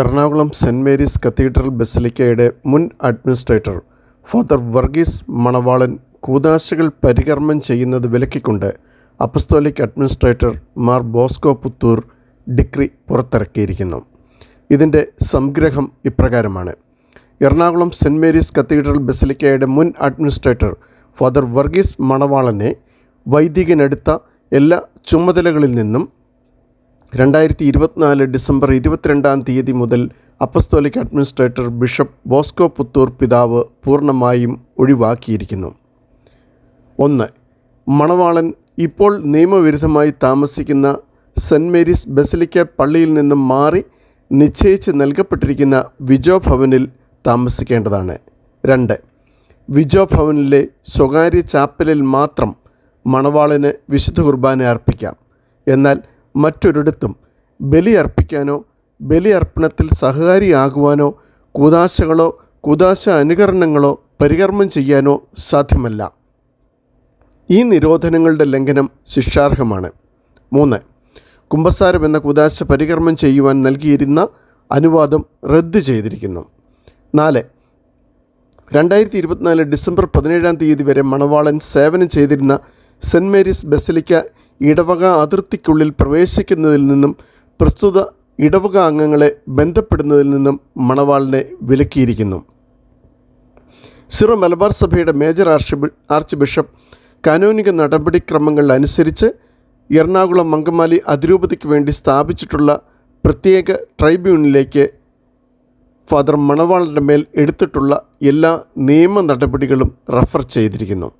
Ernakulam saint Mary's cathedral ബസലിക്കയുടെ മുൻ administrator father Varghese Manavalan കൂതാശകൾ പരികർമ്മം ചെയ്യുന്നത് വിലക്കിക്കൊണ്ട് apostolic administrator Mar Bosco Puthur decree പുറത്തിറക്കിയിരിക്കുന്നു. ഇതിന്റെ സംഗ്രഹം ഇപ്രകാരമാണ്. എറണാകുളം സെന്റ് മേരീസ് കത്തീഡ്രൽ ബസലിക്കയുടെ മുൻ അഡ്മിനിസ്ട്രേറ്റർ ഫാദർ വർഗീസ് മണവാളനെ വൈദികനെടുത്ത എല്ലാ ചുമതലകളിൽ നിന്നും രണ്ടായിരത്തി ഇരുപത്തിനാല് ഡിസംബർ ഇരുപത്തിരണ്ടാം തീയതി മുതൽ apostolic administrator bishop Bosco Puthur പിതാവ് പൂർണമായും ഒഴിവാക്കിയിരിക്കുന്നു. ഒന്ന് മണവാളൻ ഇപ്പോൾ നിയമവിരുദ്ധമായി താമസിക്കുന്ന സെന്റ് മേരീസ് ബസിലിക്ക പള്ളിയിൽ നിന്നും മാറി നിശ്ചയിച്ച് നൽകപ്പെട്ടിരിക്കുന്ന വിജോ ഭവനിൽ താമസിക്കേണ്ടതാണ്. രണ്ട് വിജോ ഭവനിലെ സ്വകാര്യ ചാപ്പലിൽ മാത്രം മണവാളിന് വിശുദ്ധ കുർബാന അർപ്പിക്കാം. എന്നാൽ മറ്റൊരിടത്തും ബലിയർപ്പിക്കാനോ ബലിയർപ്പണത്തിൽ സഹകാരിയാകുവാനോ കൂതാശകളോ കൂതാശ അനുകരണങ്ങളോ പരികർമ്മം ചെയ്യാനോ സാധ്യമല്ല. ഈ നിരോധനങ്ങളുടെ ലംഘനം ശിക്ഷാർഹമാണ്. മൂന്ന് കുംഭസാരം എന്ന കൂതാശ പരികർമ്മം ചെയ്യുവാൻ നൽകിയിരുന്ന അനുവാദം റദ്ദ് ചെയ്തിരിക്കുന്നു. നാല് രണ്ടായിരത്തി ഇരുപത്തിനാല് ഡിസംബർ പതിനേഴാം തീയതി വരെ മണവാളൻ സേവനം ചെയ്തിരുന്ന സെന്റ് മേരീസ് ബസിലിക്ക ഇടവക അതിർത്തിക്കുള്ളിൽ പ്രവേശിക്കുന്നതിൽ നിന്നും പ്രസ്തുത ഇടവക അംഗങ്ങളെ ബന്ധപ്പെടുന്നതിൽ നിന്നും മണവാളിനെ വിലക്കിയിരിക്കുന്നു. സിറോ മലബാർ സഭയുടെ മേജർ ബി- ആർച്ച് ബിഷപ്പ് കാനോനിക നടപടിക്രമങ്ങൾ അനുസരിച്ച് എറണാകുളം മങ്കമാലി അതിരൂപതയ്ക്ക് വേണ്ടി സ്ഥാപിച്ചിട്ടുള്ള പ്രത്യേക ട്രൈബ്യൂണലിലേക്ക് ഫാദർ മണവാളിന്റെ മേൽ എടുത്തിട്ടുള്ള എല്ലാ നിയമ നടപടികളും റഫർ ചെയ്തിരിക്കുന്നു.